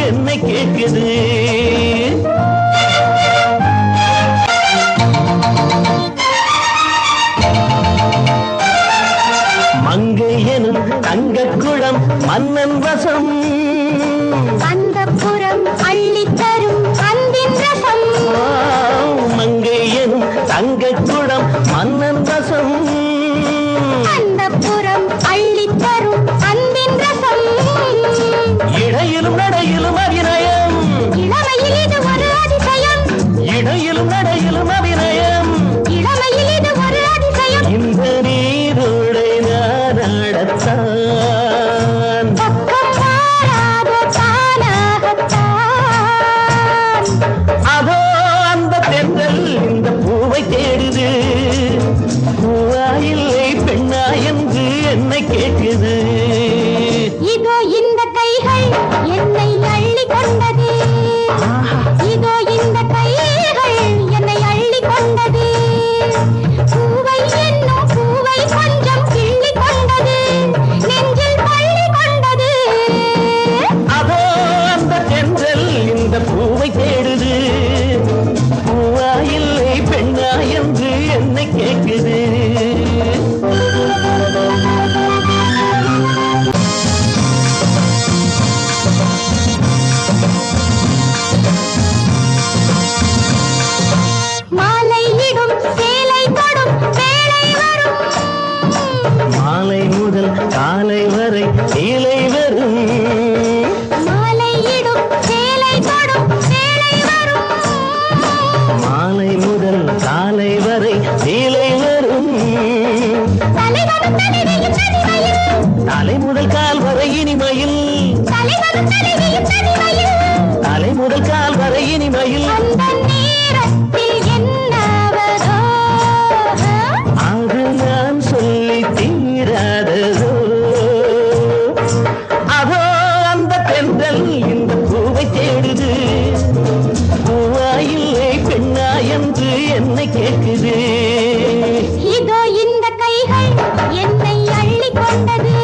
என்னை கேட்குது மங்கை எனும் தங்கக் குளம் மன்னன் வசம். அந்த புறம் அள்ளி தரும் அன்பின் ரசம். மங்கை எனும் தங்கக் குளம் மன்னன் வசம். அந்த என்னை கேட்குது இதோ இந்த கைகள் என்ன தலை முதல் கால் வரை இனிமையில். தலை முதல் கால் வரை இனிமையில்.